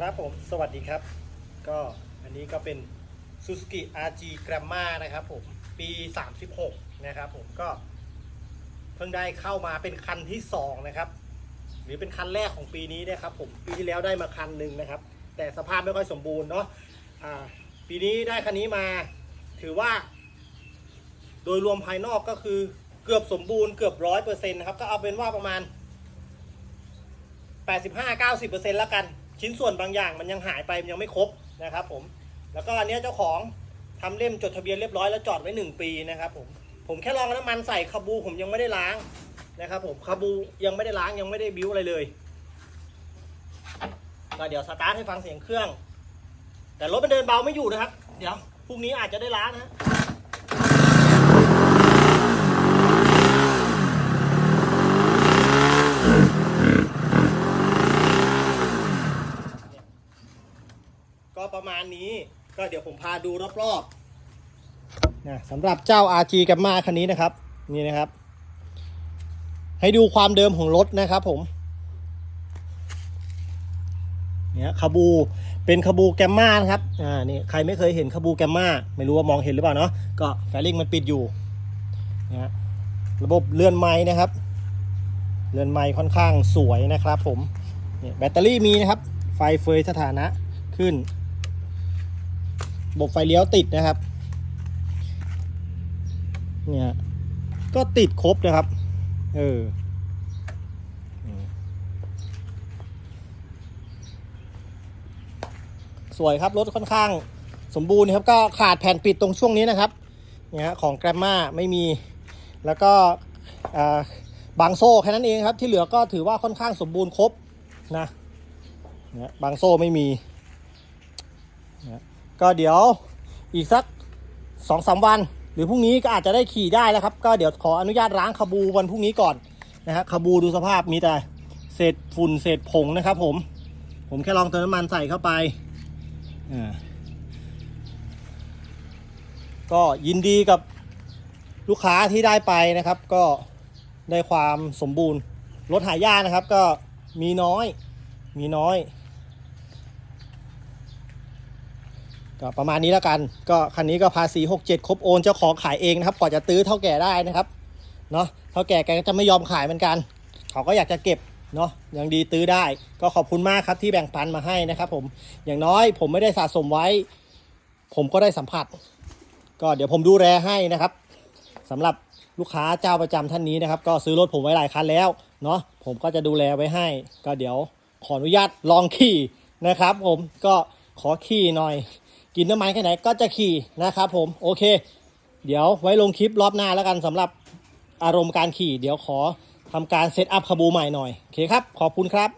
ครับผม สวัสดีครับ ก็อันนี้ก็เป็น Suzuki RG Gramma นะครับผม ปี 36 นะครับผมก็เพิ่งได้เข้ามาเป็นคันที่ 2 นะครับ หรือเป็นคันแรกของปีนี้นะครับผม ปีที่แล้วได้มาคันหนึ่งนะครับ แต่สภาพไม่ค่อยสมบูรณ์เนาะปีนี้ได้คันนี้มาถือว่า โดยรวมภายนอกก็คือเกือบสมบูรณ์เกือบร้อยเปอร์เซ็นต์นะครับ ก็เอาเป็นว่าประมาณ 85-90%แล้วกัน ชิ้นส่วนบางอย่างมันยังหายไปมันยังไม่ครบนะครับผมแล้วก็อันนี้เจ้าของทำเล่มจดทะเบียนเรียบร้อยแล้วจอดไว้ 1 ปีนะครับผมผมแค่ลองน้ำมันใส่คาบูผมยังไม่ได้ล้างนะครับผมคาบูยังไม่ได้ล้างยังไม่ได้บิ้วอะไรเลยก็เดี๋ยวสตาร์ทให้ฟังเสียงเครื่อง แต่รถมันเดินเบาไม่อยู่นะครับ เดี๋ยวพรุ่งนี้อาจจะได้ล้างนะฮะ ก็ประมาณนี้ ก็เดี๋ยวผมพาดูรอบๆนะสำหรับเจ้า RG กัมมาคันนี้นะครับ นี่นะครับ ให้ดูความเดิมของรถนะครับผมเนี่ยคาบูเป็นคาบูแกมมานะครับอ่านี่ใครไม่เคยเห็นคาบูแกมมาไม่รู้ว่ามองเห็นหรือเปล่าเนาะก็แฟลิงมันปิดอยู่นะฮะระบบเลื่อนไม้นะครับ เลื่อนไม้ค่อนข้างสวยนะครับผมเนี่ยแบตเตอรี่มีนะครับ ไฟเฟยสถานะขึ้น บบ ไฟเลี้ยวติดนะครับ เนี่ย ก็ติดครบนะครับ เออสวยครับ รถค่อนข้างสมบูรณ์ครับก็ขาดแผ่นปิดตรงช่วงนี้นะครับเนี่ยฮะของแกรมมาไม่มี แล้วก็อ่าบางโซ่แค่นั้นเองครับ ที่เหลือก็ถือว่าค่อนข้างสมบูรณ์ครบนะเนี่ยบางโซ่ไม่มี ก็เดี๋ยวอีกสักสองสามวัน หรือพรุ่งนี้ก็อาจจะได้ขี่ได้แล้วครับ ก็เดี๋ยวขออนุญาตล้างคาบูวันพรุ่งนี้ก่อนนะฮะคาบูดูสภาพมีแต่เศษฝุ่นเศษผงนะครับ ผม ผมแค่ลองเติมน้ำมันใส่เข้าไปอ่าก็ยินดีกับลูกค้าที่ได้ไปนะครับ ก็ได้ความสมบูรณ์รถหายากนะครับ ก็มีน้อย มีน้อย ก็ประมาณนี้แล้วกัน ก็คันนี้ก็ภาษี67 ครบโอนเจ้าของขายเองนะครับกว่าจะตื้อเท่าแก่ได้นะครับเนาะเท่าแก่แกก็จะไม่ยอมขายเหมือนกัน เขาก็อยากจะเก็บเนาะยังดีตื้อได้ ก็ขอบคุณมากครับที่แบ่งปันมาให้นะครับ ผมอย่างน้อยผมไม่ได้สะสมไว้ ผมก็ได้สัมผัส ก็เดี๋ยวผมดูแลให้นะครับสำหรับลูกค้าเจ้าประจำท่านนี้นะครับ ก็ซื้อรถผมไว้หลายคันแล้วเนาะผมก็จะดูแลไว้ให้ ก็เดี๋ยวขออนุญาตลองขี่นะครับ ผมก็ขอขี่หน่อย กินน้ำมันแค่ไหนก็จะขี่นะครับผมโอเค เดี๋ยวไว้ลงคลิปรอบหน้าแล้วกันสำหรับอารมณ์การขี่ เดี๋ยวขอทำการเซตอัพคาบูใหม่หน่อยโอเคครับ ขอบคุณครับ